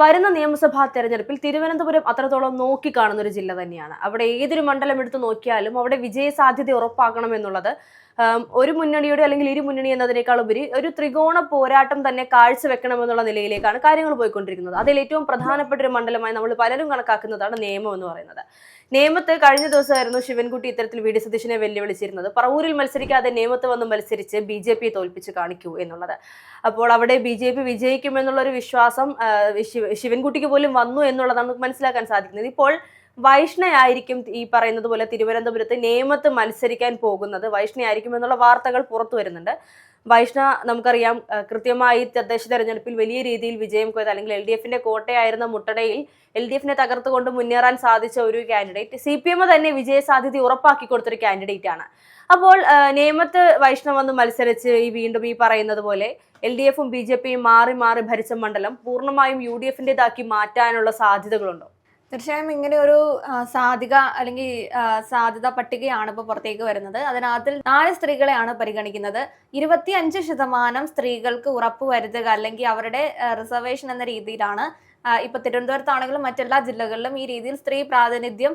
വരുന്ന നിയമസഭാ തെരഞ്ഞെടുപ്പിൽ തിരുവനന്തപുരം അത്രത്തോളം നോക്കി കാണുന്ന ഒരു ജില്ല തന്നെയാണ്. അവിടെ ഏതൊരു മണ്ഡലം എടുത്ത് നോക്കിയാലും അവിടെ വിജയ സാധ്യത ഉറപ്പാക്കണം എന്നുള്ളത് ആം, ഒരു മുന്നണിയുടെ അല്ലെങ്കിൽ ഇരു മുന്നണി എന്നതിനേക്കാൾ ഉപരി ഒരു ത്രികോണ പോരാട്ടം തന്നെ കാഴ്ചവെക്കണമെന്നുള്ള നിലയിലേക്കാണ് കാര്യങ്ങൾ പോയിക്കൊണ്ടിരിക്കുന്നത്. അതിൽ ഏറ്റവും പ്രധാനപ്പെട്ട ഒരു മണ്ഡലമായി നമ്മൾ പലരും കണക്കാക്കുന്നതാണ് നിയമം എന്ന് പറയുന്നത്. നിയമത്ത് കഴിഞ്ഞ ദിവസമായിരുന്നു ശിവൻകുട്ടി ഇത്തരത്തിൽ വി ഡി സതീശനെ വെല്ലുവിളിച്ചിരുന്നത്. പറവൂരിൽ മത്സരിക്കാതെ നിയമത്ത് വന്ന് മത്സരിച്ച് ബി ജെ പിയെ തോൽപ്പിച്ച് കാണിക്കൂ എന്നുള്ളത്. അപ്പോൾ അവിടെ ബി ജെ പി വിജയിക്കുമെന്നുള്ള ഒരു വിശ്വാസം ശിവൻകുട്ടിക്ക് പോലും വന്നു എന്നുള്ളതാണ് നമുക്ക് മനസ്സിലാക്കാൻ സാധിക്കുന്നത്. ഇപ്പോൾ വൈഷ്ണയായിരിക്കും ഈ പറയുന്നത് പോലെ തിരുവനന്തപുരത്ത് നേമത്ത് മത്സരിക്കാൻ പോകുന്നത്. വൈഷ്ണയായിരിക്കും എന്നുള്ള വാർത്തകൾ പുറത്തു വരുന്നുണ്ട്. വൈഷ്ണ നമുക്കറിയാം കൃത്യമായി തദ്ദേശ തെരഞ്ഞെടുപ്പിൽ വലിയ രീതിയിൽ വിജയം കൊയ്ത് അല്ലെങ്കിൽ എൽ ഡി എഫിന്റെ കോട്ടയായിരുന്ന മുട്ടടയിൽ എൽ ഡി എഫിനെ തകർത്തുകൊണ്ട് മുന്നേറാൻ സാധിച്ച ഒരു കാൻഡിഡേറ്റ് സി പി എം തന്നെ വിജയ സാധ്യത ഉറപ്പാക്കി കൊടുത്തൊരു കാൻഡിഡേറ്റ് ആണ് അപ്പോൾ നേമത്ത് വൈഷ്ണവ് വന്ന് മത്സരിച്ച് ഈ വീണ്ടും ഈ പറയുന്നത് പോലെ എൽ ഡി എഫും ബി ജെ പിയും മാറി മാറി ഭരിച്ച മണ്ഡലം പൂർണമായും യു ഡി എഫിന്റെതാക്കി മാറ്റാനുള്ള സാധ്യതകളുണ്ടോ? തീർച്ചയായും ഇങ്ങനെ ഒരു സാധ്യത അല്ലെങ്കിൽ സാധ്യത പട്ടികയാണ് ഇപ്പോൾ പുറത്തേക്ക് വരുന്നത്. അതിനകത്തിൽ നാല് സ്ത്രീകളെയാണ് പരിഗണിക്കുന്നത്. ഇരുപത്തി അഞ്ച് ശതമാനം സ്ത്രീകൾക്ക് ഉറപ്പ് വരുത്തുക അല്ലെങ്കിൽ അവരുടെ റിസർവേഷൻ എന്ന രീതിയിലാണ് ഇപ്പൊ തിരുവനന്തപുരത്താണെങ്കിലും മറ്റെല്ലാ ജില്ലകളിലും ഈ രീതിയിൽ സ്ത്രീ പ്രാതിനിധ്യം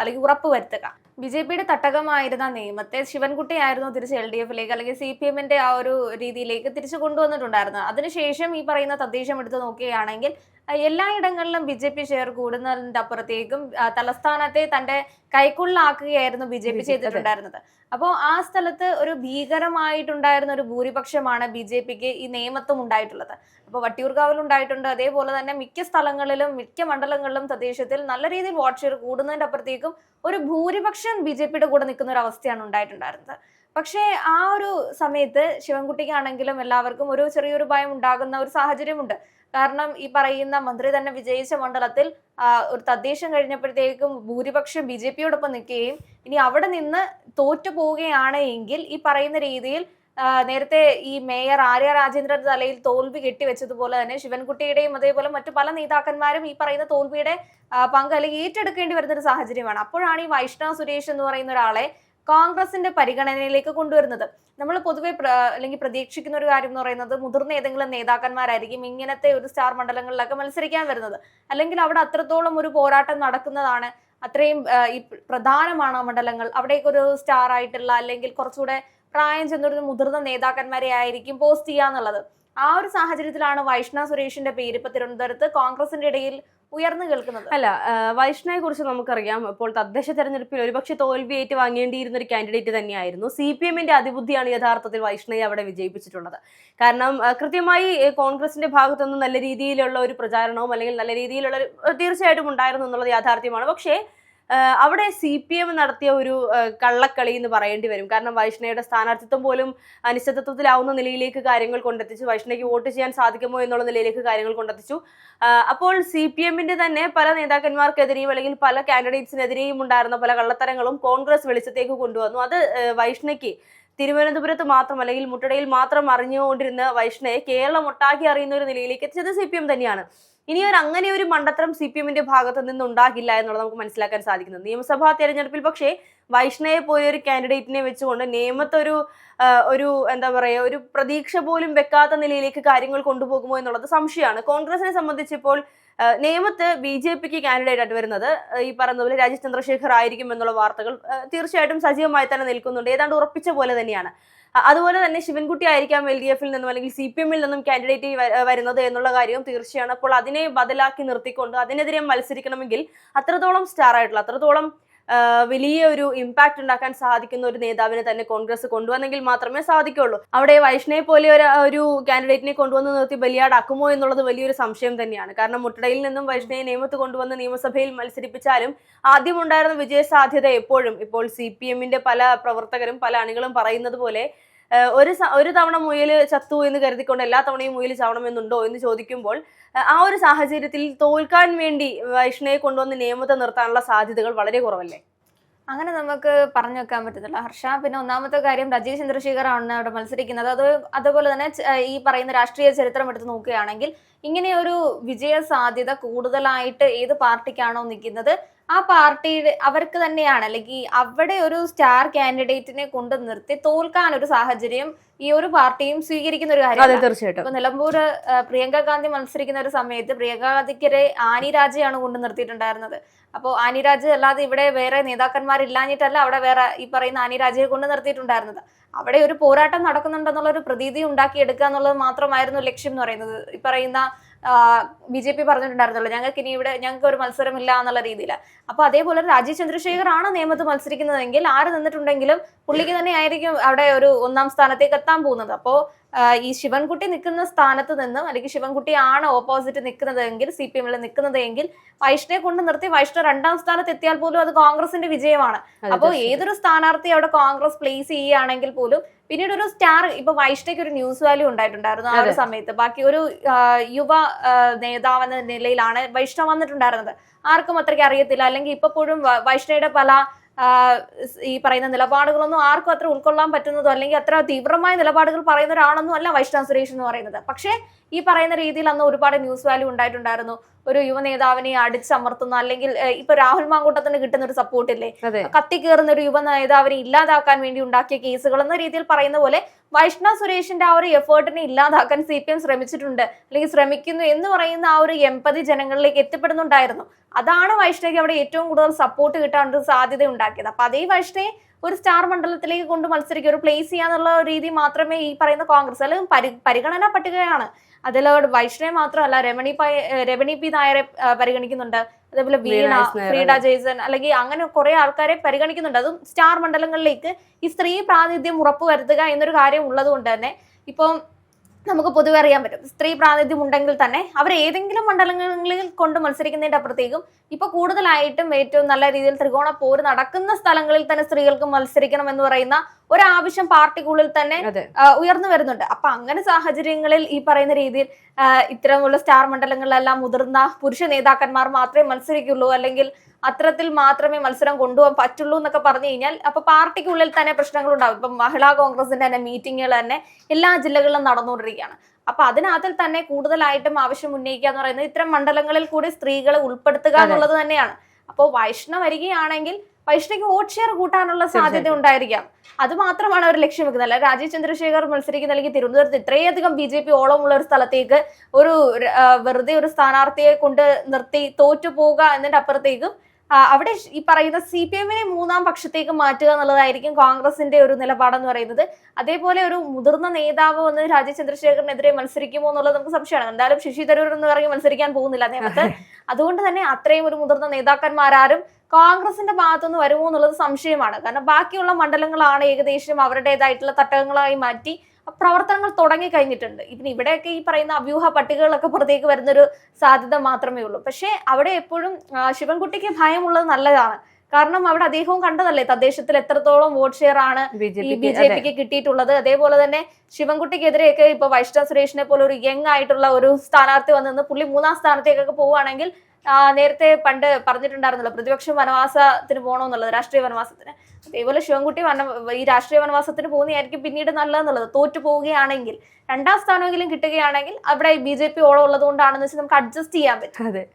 അല്ലെങ്കിൽ ഉറപ്പ് വരുത്തുക. ബി ജെ പിയുടെ തട്ടകമായിരുന്ന നിയമത്തെ ശിവൻകുട്ടിയായിരുന്നു തിരിച്ച് എൽ ഡി എഫിലേക്ക് അല്ലെങ്കിൽ സി പി എമ്മിന്റെ ആ ഒരു രീതിയിലേക്ക് തിരിച്ചു കൊണ്ടുവന്നിട്ടുണ്ടായിരുന്നത്. അതിനുശേഷം ഈ പറയുന്ന തദ്ദേശം എടുത്ത് നോക്കുകയാണെങ്കിൽ എല്ലായിടങ്ങളിലും ബി ജെ പി ഷെയർ കൂടുന്നതിന്റെ അപ്പുറത്തേക്കും തലസ്ഥാനത്തെ തന്റെ കൈക്കുള്ളിലാക്കുകയായിരുന്നു ബി ജെ പി ചെയ്തിട്ടുണ്ടായിരുന്നത്. അപ്പോൾ ആ സ്ഥലത്ത് ഒരു ഭീകരമായിട്ടുണ്ടായിരുന്ന ഒരു ഭൂരിപക്ഷമാണ് ബി ജെ പിക്ക് ഈ നിയമത്വം ഉണ്ടായിട്ടുള്ളത്. അപ്പോൾ വട്ടിയൂർക്കാവിൽ ഉണ്ടായിട്ടുണ്ട്. അതേപോലെ തന്നെ മിക്ക സ്ഥലങ്ങളിലും മിക്ക മണ്ഡലങ്ങളിലും തദ്ദേശത്തിൽ നല്ല രീതിയിൽ വോട്ട് ഷെയർ കൂടുന്നതിന്റെ അപ്പുറത്തേക്കും ഒരു ഭൂരിപക്ഷം ബി ജെ പിയുടെ കൂടെ നിൽക്കുന്ന ഒരു അവസ്ഥയാണ് ഉണ്ടായിട്ടുണ്ടായിരുന്നത്. പക്ഷേ ആ ഒരു സമയത്ത് ശിവൻകുട്ടിക്കാണെങ്കിലും എല്ലാവർക്കും ഒരു ചെറിയൊരു ഭയം ഉണ്ടാകുന്ന ഒരു സാഹചര്യമുണ്ട്. കാരണം ഈ പറയുന്ന മന്ത്രി തന്നെ വിജയിച്ച മണ്ഡലത്തിൽ ഒരു തദ്ദേശം കഴിഞ്ഞപ്പോഴത്തേക്കും ഭൂരിപക്ഷം ബി ജെ പിയോടൊപ്പം നിൽക്കുകയും ഇനി അവിടെ നിന്ന് തോറ്റു പോവുകയാണ് എങ്കിൽ ഈ പറയുന്ന രീതിയിൽ നേരത്തെ ഈ മേയർ ആര്യ രാജേന്ദ്രൻ തലയിൽ തോൽവി കെട്ടിവെച്ചതുപോലെ തന്നെ ശിവൻകുട്ടിയുടെയും അതേപോലെ മറ്റു പല നേതാക്കന്മാരും ഈ പറയുന്ന തോൽവിയുടെ പങ്ക് അല്ലെങ്കിൽ ഏറ്റെടുക്കേണ്ടി വരുന്ന ഒരു സാഹചര്യമാണ്. അപ്പോഴാണ് ഈ വൈഷ്ണവ് സുരേഷ് എന്ന് പറയുന്ന ഒരാളെ കോൺഗ്രസിന്റെ പരിഗണനയിലേക്ക് കൊണ്ടുവരുന്നത്. നമ്മൾ പൊതുവെ അല്ലെങ്കിൽ പ്രതീക്ഷിക്കുന്ന ഒരു കാര്യം എന്ന് പറയുന്നത് മുതിർന്ന ഏതെങ്കിലും നേതാക്കന്മാരായിരിക്കും ഇങ്ങനത്തെ ഒരു സ്റ്റാർ മണ്ഡലങ്ങളിലൊക്കെ മത്സരിക്കാൻ വരുന്നത്. അല്ലെങ്കിൽ അവിടെ അത്രത്തോളം ഒരു പോരാട്ടം നടക്കുന്നതാണ്. അത്രയും ഈ പ്രധാനമാണ് മണ്ഡലങ്ങൾ. അവിടേക്ക് ഒരു സ്റ്റാർ ആയിട്ടുള്ള അല്ലെങ്കിൽ കുറച്ചുകൂടെ പ്രായം ചെന്നൊരു മുതിർന്ന നേതാക്കന്മാരെ ആയിരിക്കും പോസ്റ്റ് ചെയ്യാന്നുള്ളത്. ആ ഒരു സാഹചര്യത്തിലാണ് വൈഷ്ണ സുരേഷിന്റെ പേര് ഇപ്പൊ തിരുവനന്തപുരത്ത് കോൺഗ്രസിന്റെ ഇടയിൽ ഉയർന്നു കേൾക്കുന്നത്? അല്ല വൈഷ്ണയെ കുറിച്ച് നമുക്കറിയാം. ഇപ്പോൾ തദ്ദേശ തെരഞ്ഞെടുപ്പിൽ ഒരുപക്ഷെ തോൽവി ഏറ്റു വാങ്ങേണ്ടിയിരുന്ന ഒരു കാൻഡിഡേറ്റ് തന്നെയായിരുന്നു. സി പി എമ്മിന്റെ അതിബുദ്ധിയാണ് യഥാർത്ഥത്തിൽ വൈഷ്ണയെ അവിടെ വിജയിപ്പിച്ചിട്ടുള്ളത്. കാരണം കൃത്യമായി കോൺഗ്രസിന്റെ ഭാഗത്തുനിന്ന് നല്ല രീതിയിലുള്ള ഒരു പ്രചാരണവും അല്ലെങ്കിൽ നല്ല രീതിയിലുള്ള തീർച്ചയായിട്ടും ഉണ്ടായിരുന്നു എന്നുള്ളത് യാഥാർത്ഥ്യമാണ്. പക്ഷേ അവിടെ സി പി എം നടത്തിയ ഒരു കള്ളക്കളി എന്ന് പറയേണ്ടി വരും. കാരണം വൈഷ്ണയുടെ സ്ഥാനാർത്ഥിത്വം പോലും അനിശ്ചിതത്വത്തിലാവുന്ന നിലയിലേക്ക് കാര്യങ്ങൾ കൊണ്ടെത്തിച്ചു. വൈഷ്ണയ്ക്ക് വോട്ട് ചെയ്യാൻ സാധിക്കുമോ എന്നുള്ള നിലയിലേക്ക് കാര്യങ്ങൾ കൊണ്ടെത്തിച്ചു. അപ്പോൾ സി പി എമ്മിന്റെ തന്നെ പല നേതാക്കന്മാർക്കെതിരെയും അല്ലെങ്കിൽ പല കാൻഡിഡേറ്റ്സിനെതിരെയും ഉണ്ടായിരുന്ന പല കള്ളത്തരങ്ങളും കോൺഗ്രസ് വെളിച്ചത്തേക്ക് കൊണ്ടുവന്നു. അത് വൈഷ്ണയ്ക്ക് തിരുവനന്തപുരത്ത് മാത്രം അല്ലെങ്കിൽ മുട്ടടയിൽ മാത്രം അറിഞ്ഞുകൊണ്ടിരുന്ന വൈഷ്ണയെ കേരളം ഒട്ടാക്കി അറിയുന്ന ഒരു നിലയിലേക്ക് എത്തിച്ചത് സി പി എം തന്നെയാണ്. ഇനി ഒരു അങ്ങനെ ഒരു മണ്ടത്തരം സി പി എമ്മിന്റെ ഭാഗത്ത് നിന്ന് ഉണ്ടാകില്ല എന്നുള്ളത് നമുക്ക് മനസ്സിലാക്കാൻ സാധിക്കുന്നത് നിയമസഭാ തെരഞ്ഞെടുപ്പിൽ പക്ഷേ വൈഷ്ണയെ പോയ ഒരു കാൻഡിഡേറ്റിനെ വെച്ചുകൊണ്ട് നിയമത്തൊരു ഒരു എന്താ പറയുക ഒരു പ്രതീക്ഷ പോലും വെക്കാത്ത നിലയിലേക്ക് കാര്യങ്ങൾ കൊണ്ടുപോകുമോ എന്നുള്ളത് സംശയമാണ്. കോൺഗ്രസിനെ സംബന്ധിച്ചിപ്പോൾ നിയമത്ത് ബി ജെ പിക്ക് കാൻഡിഡേറ്റ് ആയിട്ട് വരുന്നത് ഈ പറയുന്ന പോലെ രാജേഷ് ചന്ദ്രശേഖർ ആയിരിക്കും എന്നുള്ള വാർത്തകൾ തീർച്ചയായിട്ടും സജീവമായി തന്നെ നിൽക്കുന്നുണ്ട്. ഏതാണ്ട് ഉറപ്പിച്ച പോലെ തന്നെയാണ്. അതുപോലെ തന്നെ ശിവൻകുട്ടി ആയിരിക്കാം എൽ ഡി എഫിൽ നിന്നും അല്ലെങ്കിൽ സി പി എമ്മിൽ നിന്നും കാൻഡിഡേറ്റ് വരുന്നത് എന്നുള്ള കാര്യവും തീർച്ചയാണ്. അപ്പോൾ അതിനെ ബദലാക്കി നിർത്തിക്കൊണ്ട് അതിനെതിരെ മത്സരിക്കണമെങ്കിൽ അത്രത്തോളം സ്റ്റാർ ആയിട്ടുള്ള അത്രത്തോളം വലിയ ഒരു ഇമ്പാക്ട് ഉണ്ടാക്കാൻ സാധിക്കുന്ന ഒരു നേതാവിനെ തന്നെ കോൺഗ്രസ് കൊണ്ടുവന്നെങ്കിൽ മാത്രമേ സാധിക്കുള്ളൂ. അവിടെ വൈഷ്ണയെ പോലെ ഒരു ഒരു കാൻഡിഡേറ്റിനെ കൊണ്ടുവന്ന് നിർത്തി ബലിയാടാക്കുമോ എന്നുള്ളത് വലിയൊരു സംശയം തന്നെയാണ്. കാരണം മുട്ടടയിൽ നിന്നും വൈഷ്ണയെ നിയമത്ത് കൊണ്ടുവന്ന് നിയമസഭയിൽ മത്സരിപ്പിച്ചാലും ആദ്യം ഉണ്ടായിരുന്ന വിജയ സാധ്യത എപ്പോഴും ഇപ്പോൾ സി പി എമ്മിന്റെ പല പ്രവർത്തകരും പല അണികളും പറയുന്നത് പോലെ ഒരു ഒരു തവണ മുയൽ ചത്തു എന്ന് കരുതിക്കൊണ്ട് എല്ലാ തവണയും മുയൽ ചാവണമെന്നുണ്ടോ എന്ന് ചോദിക്കുമ്പോൾ ആ, ഒരു സാഹചര്യത്തിൽ തോൽക്കാൻ വേണ്ടി വൈഷ്ണയെ കൊണ്ടുവന്ന് നിയമത്തെ നിർത്താനുള്ള സാധ്യതകൾ വളരെ കുറവല്ലേ? അങ്ങനെ നമുക്ക് പറഞ്ഞു വെക്കാൻ പറ്റത്തില്ല. ഹർഷ പിന്നെ ഒന്നാമത്തെ കാര്യം രജീവ് ചന്ദ്രശേഖർ ആണ് അവിടെ മത്സരിക്കുന്നത്. അത് അതുപോലെ തന്നെ ഈ പറയുന്ന രാഷ്ട്രീയ ചരിത്രം എടുത്ത് നോക്കുകയാണെങ്കിൽ ഇങ്ങനെ ഒരു വിജയ സാധ്യത കൂടുതലായിട്ട് ഏത് പാർട്ടിക്കാണോ നിൽക്കുന്നത്? ആ പാർട്ടിയുടെ അവർക്ക് തന്നെയാണ്. അല്ലെങ്കിൽ അവിടെ ഒരു സ്റ്റാർ കാൻഡിഡേറ്റിനെ കൊണ്ട് നിർത്തി തോൽക്കാൻ ഒരു സാഹചര്യം ഈ ഒരു പാർട്ടിയും സ്വീകരിക്കുന്ന ഒരു കാര്യം കാര്യമാണ് തീർച്ചയായിട്ടും. ഇപ്പൊ നിലമ്പൂർ പ്രിയങ്ക ഗാന്ധി മത്സരിക്കുന്ന ഒരു സമയത്ത് പ്രിയങ്ക ഗാന്ധിക്കരെ ആനി രാജയാണ് കൊണ്ട് നിർത്തിയിട്ടുണ്ടായിരുന്നത്. അപ്പോൾ ആനി രാജ അല്ലാതെ ഇവിടെ വേറെ നേതാക്കന്മാരില്ലാഞ്ഞിട്ടല്ല അവിടെ വേറെ ഈ പറയുന്ന ആനി രാജയെ കൊണ്ട് നിർത്തിയിട്ടുണ്ടായിരുന്നത്. അവിടെ ഒരു പോരാട്ടം നടക്കുന്നുണ്ടെന്നുള്ള ഒരു പ്രതീതി ഉണ്ടാക്കിയെടുക്കുക എന്നുള്ളത് മാത്രമായിരുന്നു ലക്ഷ്യം എന്ന് പറയുന്നത്. ഈ പറയുന്ന ബി ജെ പി പറഞ്ഞിട്ടുണ്ടായിരുന്നല്ലോ ഞങ്ങൾക്ക് ഇനി ഇവിടെ ഞങ്ങൾക്ക് ഒരു മത്സരമില്ല എന്നുള്ള രീതിയിൽ അപ്പൊ അതേപോലെ രാജീവ് ചന്ദ്രശേഖർ ആണ് നിയമത്ത് മത്സരിക്കുന്നതെങ്കിൽ ആര് നിന്നിട്ടുണ്ടെങ്കിലും പുള്ളിക്ക് തന്നെ ആയിരിക്കും അവിടെ ഒരു ഒന്നാം സ്ഥാനത്തേക്ക് എത്താൻ പോകുന്നത്. അപ്പോ ഈ ശിവൻകുട്ടി നിൽക്കുന്ന സ്ഥാനത്ത് നിന്നും അല്ലെങ്കിൽ ശിവൻകുട്ടി ആണ് ഓപ്പോസിറ്റ് നിൽക്കുന്നതെങ്കിൽ സി പി എമ്മിൽ നിൽക്കുന്നതെങ്കിൽ വൈഷ്ണയെ കൊണ്ട് നിർത്തി വൈഷ്ണവ് രണ്ടാം സ്ഥാനത്ത് എത്തിയാൽ പോലും അത് കോൺഗ്രസിന്റെ വിജയമാണ്. അപ്പോൾ ഏതൊരു സ്ഥാനാർത്ഥി അവിടെ കോൺഗ്രസ് പ്ലേസ് ചെയ്യുകയാണെങ്കിൽ പോലും പിന്നീട് ഒരു സ്റ്റാർ ഇപ്പൊ വൈഷ്ണയ്ക്ക് ഒരു ന്യൂസ് വാല്യൂ ഉണ്ടായിട്ടുണ്ടായിരുന്നു ആ ഒരു സമയത്ത്. ബാക്കി ഒരു യുവ നേതാവ് എന്ന നിലയിലാണ് വൈഷ്ണവ് വന്നിട്ടുണ്ടായിരുന്നത്. ആർക്കും അത്രയ്ക്ക് അറിയത്തില്ല. അല്ലെങ്കിൽ ഇപ്പോഴും വൈഷ്ണയുടെ പല ഈ പറയുന്ന നിലപാടുകളൊന്നും ആർക്കും അത്ര ഉൾക്കൊള്ളാൻ പറ്റുന്നതോ അല്ലെങ്കിൽ അത്ര തീവ്രമായ നിലപാടുകൾ പറയുന്ന ഒരാളൊന്നും അല്ല വൈഷ്ണവ് സുരേഷ് എന്ന് പറയുന്നത്. പക്ഷേ ഈ പറയുന്ന രീതിയിൽ അന്ന് ഒരുപാട് ന്യൂസ് വാല്യൂ ഉണ്ടായിട്ടുണ്ടായിരുന്നു. ഒരു യുവ നേതാവിനെ അടിച്ചമർത്തുന്ന അല്ലെങ്കിൽ ഇപ്പൊ രാഹുൽ മാങ്കൂട്ടത്തിന് കിട്ടുന്ന ഒരു സപ്പോർട്ട് ഇല്ലേ? അതെ. കത്തിക്കേറുന്ന ഒരു യുവ നേതാവിനെ ഇല്ലാതാക്കാൻ വേണ്ടി ഉണ്ടാക്കിയ കേസുകൾ എന്ന രീതിയിൽ പറയുന്ന പോലെ വൈഷ്ണവ് സുരേഷിന്റെ ആ ഒരു എഫേർട്ടിനെ ഇല്ലാതാക്കാൻ സി പി എം ശ്രമിച്ചിട്ടുണ്ട്. അല്ലെങ്കിൽ ശ്രമിക്കുന്നു എന്ന് പറയുന്ന ആ ഒരു എൺപതി ജനങ്ങളിലേക്ക് എത്തിപ്പെടുന്നുണ്ടായിരുന്നു. അതാണ് വൈഷ്ണവിക്ക് അവിടെ ഏറ്റവും കൂടുതൽ സപ്പോർട്ട് കിട്ടാൻ സാധ്യത ഉണ്ടാക്കിയത് അപ്പൊ അതേ വൈഷ്ണയെ ഒരു സ്റ്റാർ മണ്ഡലത്തിലേക്ക് കൊണ്ട് മത്സരിക്കുക ഒരു പ്ലേസ് ചെയ്യാന്നുള്ള രീതി മാത്രമേ ഈ പറയുന്ന കോൺഗ്രസ് അല്ലെങ്കിൽ പരിഗണനാ പട്ടികയാണ്. അതിൽ വൈഷ്ണവ് മാത്രമല്ല രമണി പൈ രമണി പി നായരെ പരിഗണിക്കുന്നുണ്ട്. അതേപോലെ വീണ ഫ്രീഡ ജെയ്സൺ അല്ലെങ്കിൽ അങ്ങനെ കുറെ ആൾക്കാരെ പരിഗണിക്കുന്നുണ്ട്. അതും സ്റ്റാർ മണ്ഡലങ്ങളിലേക്ക് ഈ സ്ത്രീ പ്രാതിനിധ്യം ഉറപ്പുവരുത്തുക എന്നൊരു കാര്യം ഉള്ളത് കൊണ്ട് തന്നെ ഇപ്പം നമുക്ക് പൊതുവെ അറിയാൻ പറ്റും. സ്ത്രീ പ്രാതിനിധ്യം ഉണ്ടെങ്കിൽ തന്നെ അവർ ഏതെങ്കിലും മണ്ഡലങ്ങളിൽ കൊണ്ട് മത്സരിക്കുന്നതിന്റെ അപ്പുറത്തേക്കും ഇപ്പൊ കൂടുതലായിട്ടും ഏറ്റവും നല്ല രീതിയിൽ ത്രികോണ പോര് നടക്കുന്ന സ്ഥലങ്ങളിൽ തന്നെ സ്ത്രീകൾക്ക് മത്സരിക്കണം എന്ന് പറയുന്ന ഒരാവശ്യം പാർട്ടിക്കുള്ളിൽ തന്നെ ഉയർന്നു വരുന്നുണ്ട്. അപ്പൊ അങ്ങനെ സാഹചര്യങ്ങളിൽ ഈ പറയുന്ന രീതിയിൽ ഇത്തരമുള്ള സ്റ്റാർ മണ്ഡലങ്ങളിലെല്ലാം മുതിർന്ന പുരുഷ നേതാക്കന്മാർ മാത്രമേ മത്സരിക്കുള്ളൂ അല്ലെങ്കിൽ അത്തരത്തിൽ മാത്രമേ മത്സരം കൊണ്ടുപോകാൻ പറ്റുള്ളൂ എന്നൊക്കെ പറഞ്ഞു കഴിഞ്ഞാൽ അപ്പൊ പാർട്ടിക്കുള്ളിൽ തന്നെ പ്രശ്നങ്ങൾ ഉണ്ടാവും ഇപ്പം മഹിളാ കോൺഗ്രസിന്റെ തന്നെ മീറ്റിങ്ങുകൾ തന്നെ എല്ലാ ജില്ലകളിലും നടന്നുകൊണ്ടിരിക്കുകയാണ്. അപ്പൊ അതിനകത്തിൽ തന്നെ കൂടുതലായിട്ടും ആവശ്യം ഉന്നയിക്കുക എന്ന് പറയുന്നത് ഇത്തരം മണ്ഡലങ്ങളിൽ കൂടി സ്ത്രീകളെ ഉൾപ്പെടുത്തുക എന്നുള്ളത് തന്നെയാണ്. അപ്പോൾ വൈഷ്ണവ് വരികയാണെങ്കിൽ വൈഷ്ണയ്ക്ക് വോട്ട് ഷെയർ കൂട്ടാനുള്ള സാധ്യത. ഉണ്ടായിരിക്കാം. അത് മാത്രമാണ് അവർ ലക്ഷ്യം വെക്കുന്നത്. അല്ല രാജീവ് ചന്ദ്രശേഖർ മത്സരിക്കുന്ന അല്ലെങ്കിൽ തിരുവനന്തപുരത്ത് ഇത്രയധികം ബി ജെ പി ഓളമുള്ള ഒരു സ്ഥലത്തേക്ക് ഒരു വെറുതെ ഒരു സ്ഥാനാർത്ഥിയെ കൊണ്ട് നിർത്തി തോറ്റു പോവുക എന്നതിന്റെ അപ്പുറത്തേക്കും അവിടെ ഈ പറയുന്ന സി പി എമ്മിനെ മൂന്നാം പക്ഷത്തേക്ക് മാറ്റുക എന്നുള്ളതായിരിക്കും കോൺഗ്രസിന്റെ ഒരു നിലപാടെന്ന് പറയുന്നത്. അതേപോലെ ഒരു മുതിർന്ന നേതാവ് വന്ന് രാജീവ് ചന്ദ്രശേഖറിനെതിരെ മത്സരിക്കുമോ എന്നുള്ളത് നമുക്ക് സംശയമാണ്. എന്തായാലും ശശി തരൂർ എന്ന് പറഞ്ഞ് മത്സരിക്കാൻ പോകുന്നില്ല നേമത്ത്. അതുകൊണ്ട് തന്നെ അത്രയും ഒരു മുതിർന്ന നേതാക്കന്മാരാരും കോൺഗ്രസിന്റെ ഭാഗത്തുനിന്ന് വരുമോ എന്നുള്ളത് സംശയമാണ്. കാരണം ബാക്കിയുള്ള മണ്ഡലങ്ങളാണ് ഏകദേശം അവരുടേതായിട്ടുള്ള തട്ടകങ്ങളായി മാറ്റി പ്രവർത്തനങ്ങൾ തുടങ്ങി കഴിഞ്ഞിട്ടുണ്ട് ഇപ്പം ഇവിടെയൊക്കെ ഈ പറയുന്ന അഭ്യൂഹ പട്ടികകളൊക്കെ പുറത്തേക്ക് വരുന്നൊരു സാധ്യത മാത്രമേ ഉള്ളൂ. പക്ഷേ അവിടെ എപ്പോഴും ശിവൻകുട്ടിക്ക് ഭയമുള്ളത് നല്ലതാണ്. കാരണം അവിടെ അദ്ദേഹവും കണ്ടതല്ലേ തദ്ദേശത്തിൽ എത്രത്തോളം വോട്ട് ഷെയർ ആണ് ബി ജെ പിക്ക് കിട്ടിയിട്ടുള്ളത്. അതേപോലെ തന്നെ ശിവൻകുട്ടിക്കെതിരെയൊക്കെ ഇപ്പൊ വൈഷ്ണവ് സുരേഷിനെ പോലെ ഒരു യങ് ആയിട്ടുള്ള ഒരു സ്ഥാനാർത്ഥി വന്നു പുള്ളി മൂന്നാം സ്ഥാനത്തേക്കൊക്കെ പോവുകയാണെങ്കിൽ നേരത്തെ പണ്ട് പറഞ്ഞിട്ടുണ്ടായിരുന്നല്ലോ പ്രതിപക്ഷം വനവാസത്തിന് പോകണമെന്നുള്ളത് രാഷ്ട്രീയ വനവാസത്തിന്. അതേപോലെ ശിവൻകുട്ടി വന ഈ രാഷ്ട്രീയ വനവാസത്തിന് പോകുന്നതായിരിക്കും പിന്നീട് നല്ലതെന്നുള്ളത്. തോറ്റു പോവുകയാണെങ്കിൽ രണ്ടാം സ്ഥാനമെങ്കിലും കിട്ടുകയാണെങ്കിൽ അവിടെ ബി ജെ പി ഓളം ഉള്ളത് കൊണ്ടാണെന്ന് വെച്ചാൽ നമുക്ക് അഡ്ജസ്റ്റ് ചെയ്യാൻ പറ്റും.